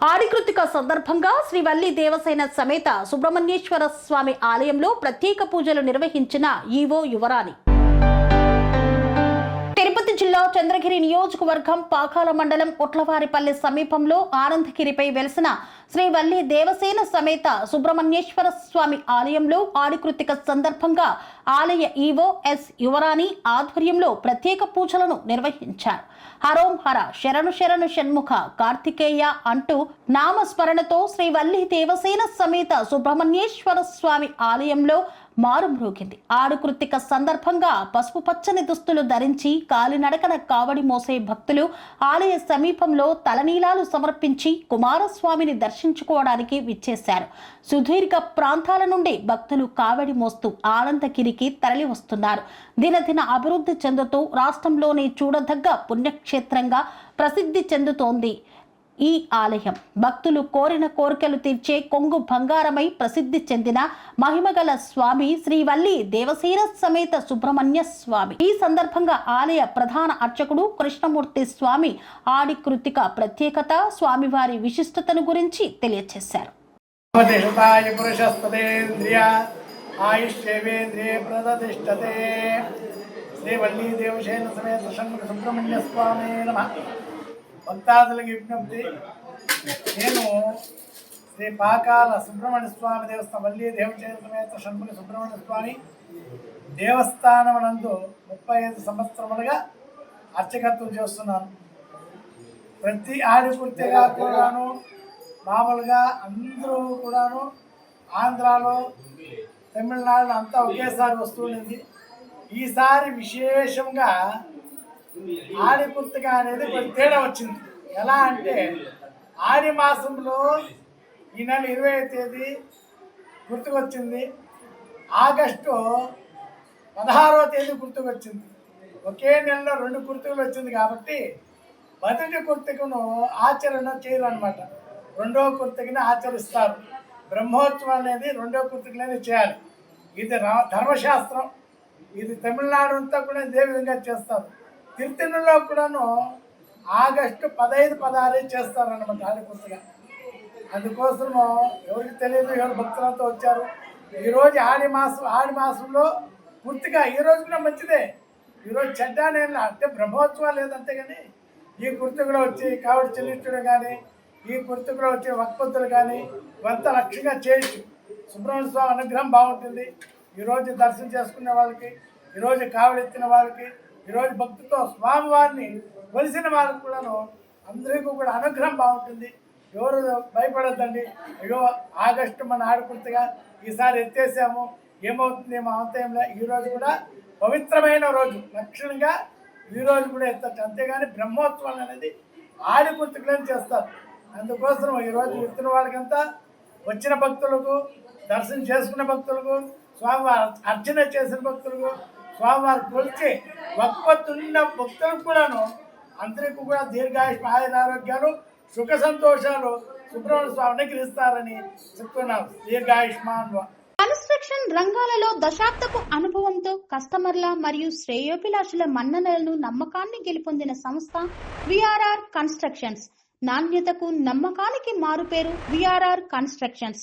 ఆడికృతిక సందర్భంగా శ్రీవల్లి దేవసేన సమేత సుబ్రహ్మణ్యేశ్వర స్వామి ఆలయంలో ప్రత్యేక పూజలు నిర్వహించిన ఈవో యువరాణి. జిల్లా చంద్రగిరి నియోజకవర్గం పాకాల మండలం ఉట్లవారిపల్లి సమీపంలో ఆనందగిరిపై వెలసిన శ్రీ వల్లి దేవసేన సమేత సుబ్రహ్మణ్యేశ్వర స్వామి ఆలయంలో ఆడికృతిక సందర్భంగా ఆలయ ఈవో ఎస్ యువరాణి ఆధ్వర్యంలో ప్రత్యేక పూజలను నిర్వహించారు. హరోం హర శరణు శరణు షణ్ముఖ కార్తికేయ అంటూ నామస్మరణతో శ్రీ వల్లి దేవసేన సమేత సుబ్రహ్మణ్యేశ్వర స్వామి ఆలయంలో మారుమ్రోగింది ఆడుకృతిక సందర్భంగా పసుపు పచ్చని దుస్తులు ధరించి కాలినడకన కావడి మోసే భక్తులు ఆలయ సమీపంలో తలనీలాలు సమర్పించి కుమారస్వామిని దర్శించుకోవడానికి విచ్చేశారు. సుదీర్ఘ ప్రాంతాల నుండి భక్తులు కావడి మోస్తూ ఆనందగిరికి తరలి వస్తున్నారు. దినదిన అభివృద్ధి చెందుతూ రాష్ట్రంలోని చూడదగ్గ పుణ్యక్షేత్రంగా ప్రసిద్ధి చెందుతోంది. ఈ ఆలయం. భక్తులు కోరిన కోరికలు తీర్చే కొంగు బంగారమై ప్రసిద్ధి చెందిన మహిమగల స్వామి శ్రీవల్లి దేవసేన సమేత సుబ్రహ్మణ్య స్వామి. ఈ సందర్భంగా ఆలయ ప్రధాన అర్చకుడు కృష్ణమూర్తి స్వామి ఆడి కృతిక ప్రత్యేకత స్వామివారి విశిష్టతను గురించి తెలియచేశారు. శ్రీవల్లి దేవసేన సమేత సుబ్రహ్మణ్య స్వామి నమ. భక్తాదులకు విజ్ఞప్తి. నేను శ్రీ పాకాల సుబ్రహ్మణ్య స్వామి దేవస్థానం మళ్ళీ దేవచరిత్రమేత సమేత సుబ్రహ్మణ్య స్వామి దేవస్థానమునందు ముప్పై ఐదు సంవత్సరములుగా అర్చకత్వం చేస్తున్నాను. ప్రతి ఆడిపూర్తిగా కూడాను మామూలుగా అందరూ కూడాను ఆంధ్రాలో తమిళనాడులో అంతా ఒకేసారి వస్తుండేది ఈసారి విశేషంగా ఆడిపుర్తిగా అనేది కొంచెం తేడా వచ్చింది. ఎలా అంటే ఆడి మాసంలో ఈ నెల ఇరవై తేదీ గుర్తుకొచ్చింది. ఆగస్టు పదహారవ తేదీ గుర్తుకొచ్చింది. ఒకే నెలలో రెండు గుర్తుకులు వచ్చింది కాబట్టి మొదటి కుర్తికను ఆచరణ చేయరు అనమాట రెండవ కుర్తికని ఆచరిస్తారు. బ్రహ్మోత్సవం అనేది రెండవ కుర్తికలోనే చేయాలి. ఇది ధర్మశాస్త్రం. ఇది తమిళనాడు అంతా కూడా ఇదే విధంగా చేస్తారు. తిరుతిన్నులో కూడాను ఆగస్టు పదహైదు పదహారే చేస్తారనమాట ఆడి కుర్తిగా అందుకోసము ఎవరికి తెలియదు ఎవరు భక్తులతో వచ్చారు. ఈరోజు ఆడి మాసం ఆడి మాసంలో పూర్తిగా ఈ రోజు కూడా మంచిదే. ఈరోజు చెడ్డ నేను అంటే బ్రహ్మోత్సవాలు లేదంతే కానీ ఈ కుర్తుకులో వచ్చి కావడి చెల్లించడం కానీ ఈ కుర్తుకులో వచ్చే వక్పంతులు కానీ వంత లక్ష్యంగా చేయొచ్చు సుబ్రహ్మణ్య స్వామి అనుగ్రహం బాగుంటుంది. ఈరోజు దర్శనం చేసుకునే వాళ్ళకి ఈరోజు కావడెత్తిన వాళ్ళకి ఈరోజు భక్తితో స్వామివారిని కొలిసిన వారికి కూడాను అందరికీ కూడా అనుగ్రహం బాగుంటుంది. ఎవరు భయపడద్దండి. అయ్యో ఆగస్టు మన ఆడుకుంటగా ఈసారి ఎత్తేసాము. ఏమవుతుంది మా అంతయంలో ఈరోజు కూడా పవిత్రమైన రోజు. లక్షణంగా ఈ రోజు కూడా ఎత్తచ్చు. అంతేగాని బ్రహ్మోత్సవాలు అనేది ఆడికుర్తికులని చేస్తారు. అందుకోసం ఈరోజు ఎత్తిన వాళ్ళకంతా? వచ్చిన భక్తులకు దర్శనం చేసుకున్న భక్తులకు స్వామి అర్చన చేసిన భక్తులకు స్వామివారు కొలిచి భక్తున్న భక్తులకు కూడాను అందరికీ కూడా దీర్ఘాయుష్ ఆయురారోగ్యాలు సుఖ సంతోషాలు సుబ్రహ్మణ్య స్వామిని గ్రహిస్తారని చెప్తున్నారు దీర్ఘాయుష్మాన్ కన్స్ట్రక్షన్ రంగాలలో దశాబ్దపు అనుభవంతో కస్టమర్ల మరియు శ్రేయోభిలాషుల మన్ననలను నమ్మకాన్ని గెలుపొందిన సంస్థ విఆర్ఆర్ కన్స్ట్రక్షన్స్. నాణ్యతకు నమ్మకానికి మారుపేరు VRR constructions.